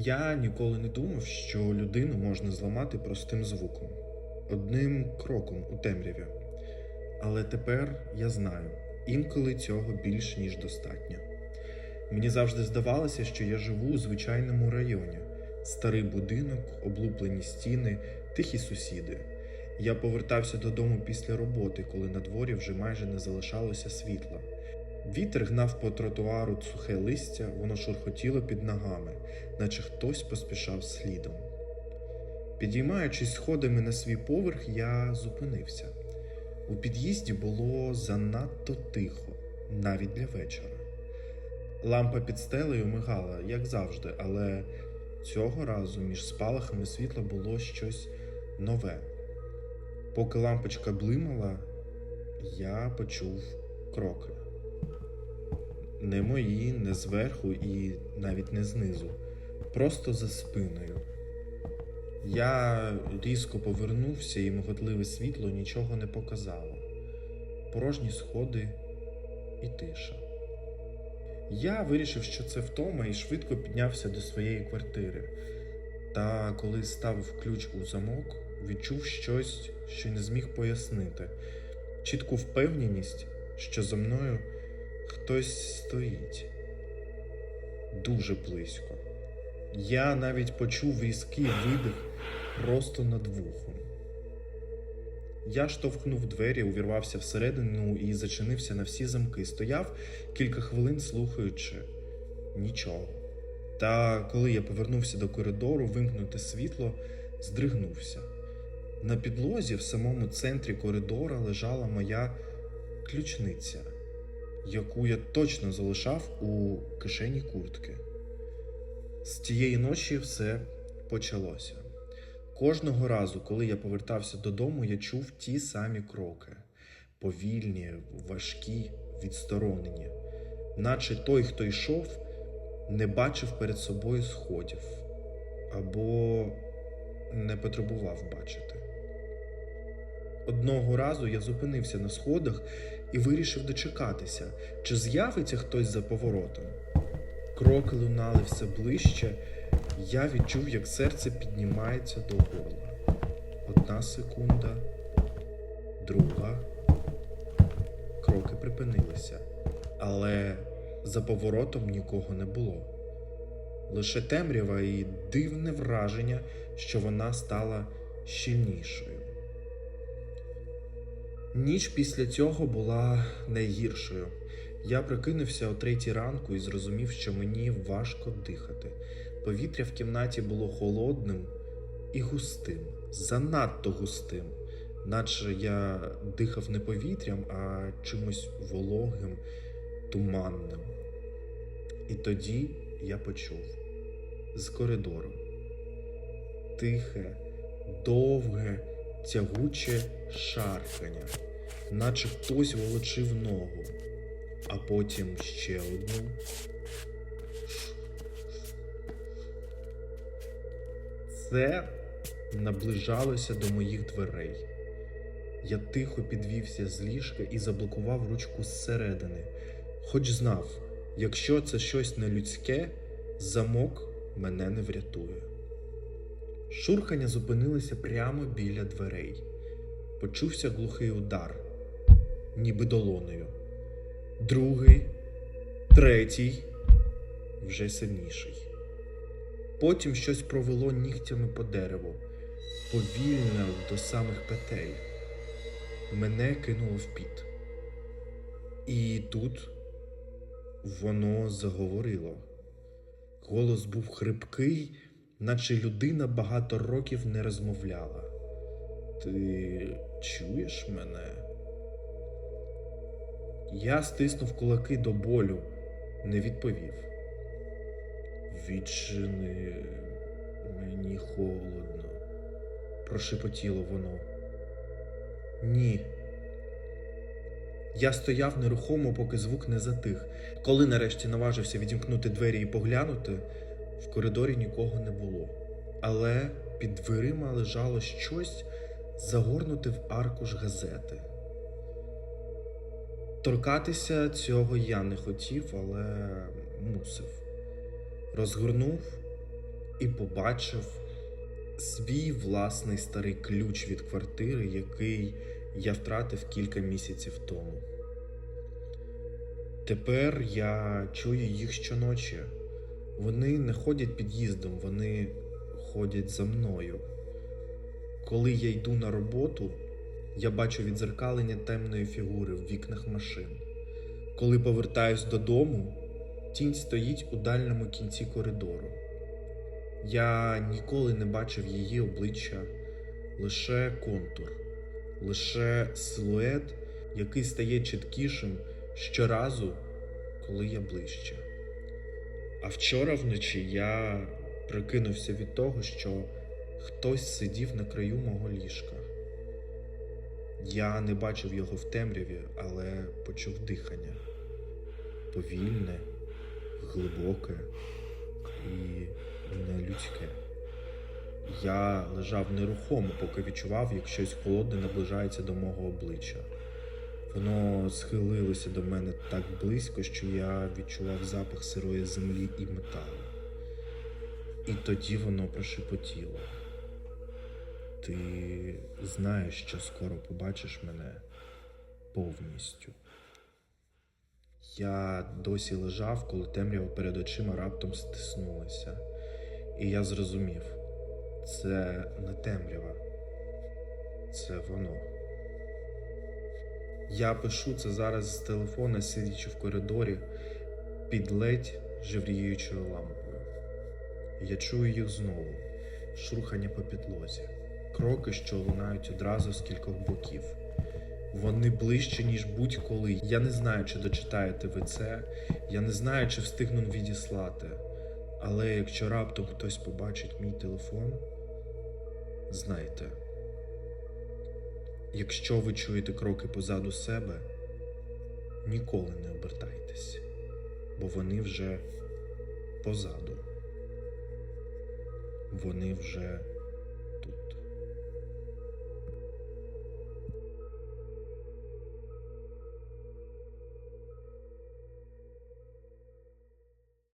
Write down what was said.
Я ніколи не думав, що людину можна зламати простим звуком, одним кроком у темряві. Але тепер я знаю, інколи цього більш ніж достатньо. Мені завжди здавалося, що я живу у звичайному районі: старий будинок, облуплені стіни, тихі сусіди. Я повертався додому після роботи, коли на дворі вже майже не залишалося світла. Вітер гнав по тротуару сухе листя, воно шурхотіло під ногами, наче хтось поспішав слідом. Підіймаючись сходами на свій поверх, я зупинився. У під'їзді було занадто тихо, навіть для вечора. Лампа під стелею мигала, як завжди, але цього разу між спалахами світла було щось нове. Поки лампочка блимала, я почув кроки. Не мої, не зверху і навіть не знизу, просто за спиною. Я різко повернувся, і миготливе світло нічого не показало. Порожні сходи і тиша. Я вирішив, що це втома, і швидко піднявся до своєї квартири. Та коли ставив ключ у замок, відчув щось, що не зміг пояснити, чітку впевненість, що за мною хтось стоїть дуже близько. Я навіть почув різкий видих просто над вухом. Я штовхнув двері, увірвався всередину і зачинився на всі замки. Стояв кілька хвилин, слухаючи нічого. Та коли я повернувся до коридору вимкнути світло, здригнувся. На підлозі в самому центрі коридора лежала моя ключниця, яку я точно залишав у кишені куртки. З тієї ночі все почалося. Кожного разу, коли я повертався додому, я чув ті самі кроки повільні, важкі, відсторонені, наче той, хто йшов, не бачив перед собою сходів або не потребував бачити. Одного разу я зупинився на сходах і вирішив дочекатися, чи з'явиться хтось за поворотом. Кроки лунали все ближче, я відчув, як серце піднімається до горла. Одна секунда, друга. Кроки припинилися, але за поворотом нікого не було. Лише темрява і дивне враження, що вона стала щільнішою. Ніч після цього була найгіршою. Я прокинувся о третій ранку і зрозумів, що мені важко дихати. Повітря в кімнаті було холодним і густим, занадто густим, наче я дихав не повітрям, а чимось вологим, туманним. І тоді я почув з коридору тихе, довге, тягуче шаркання, наче хтось волочив ногу, а потім ще одну. Це наближалося до моїх дверей. Я тихо підвівся з ліжка і заблокував ручку зсередини, хоч знав, якщо це щось нелюдське, замок мене не врятує. Шурхання зупинилося прямо біля дверей. Почувся глухий удар, ніби долоною. Другий, третій, вже сильніший. Потім щось провело нігтями по дереву, повільно до самих петель. Мене кинуло в піт. І тут воно заговорило. Голос був хрипкий, наче людина багато років не розмовляла. Ти чуєш мене? Я стиснув кулаки до болю, не відповів. Відчини мені холодно, прошепотіло воно. Ні. Я стояв нерухомо, поки звук не затих. Коли нарешті наважився відімкнути двері і поглянути, в коридорі нікого не було. Але під дверима лежало щось загорнуте в аркуш газети. Торкатися цього я не хотів, але мусив. Розгорнув, і побачив свій власний старий ключ від квартири, який я втратив кілька місяців тому. Тепер я чую їх щоночі. Вони не ходять під'їздом, вони ходять за мною. Коли я йду на роботу, я бачу відзеркалення темної фігури в вікнах машин. Коли повертаюсь додому, тінь стоїть у дальньому кінці коридору. Я ніколи не бачив її обличчя, лише контур, лише силует, який стає чіткішим щоразу, коли я ближче. А вчора вночі я прикинувся від того, що хтось сидів на краю мого ліжка. Я не бачив його в темряві, але почув дихання повільне, глибоке і нелюдське. Я лежав нерухомо, поки відчував, як щось холодне наближається до мого обличчя. Воно схилилося до мене так близько, що я відчував запах сирої землі і металу. І тоді воно прошепотіло. Ти знаєш, що скоро побачиш мене повністю. Я досі лежав, коли темрява перед очима раптом стиснулася. І я зрозумів, це не темрява, це воно. Я пишу це зараз з телефона, сидячи в коридорі під ледь жевріючою лампою. Я чую їх знову, шурхання по підлозі, кроки, що лунають одразу з кількох боків. Вони ближче, ніж будь-коли. Я не знаю, чи дочитаєте ви це, я не знаю, чи встигну відіслати. Але якщо раптом хтось побачить мій телефон, знайте. Якщо ви чуєте кроки позаду себе, ніколи не обертайтесь, бо вони вже позаду. Вони вже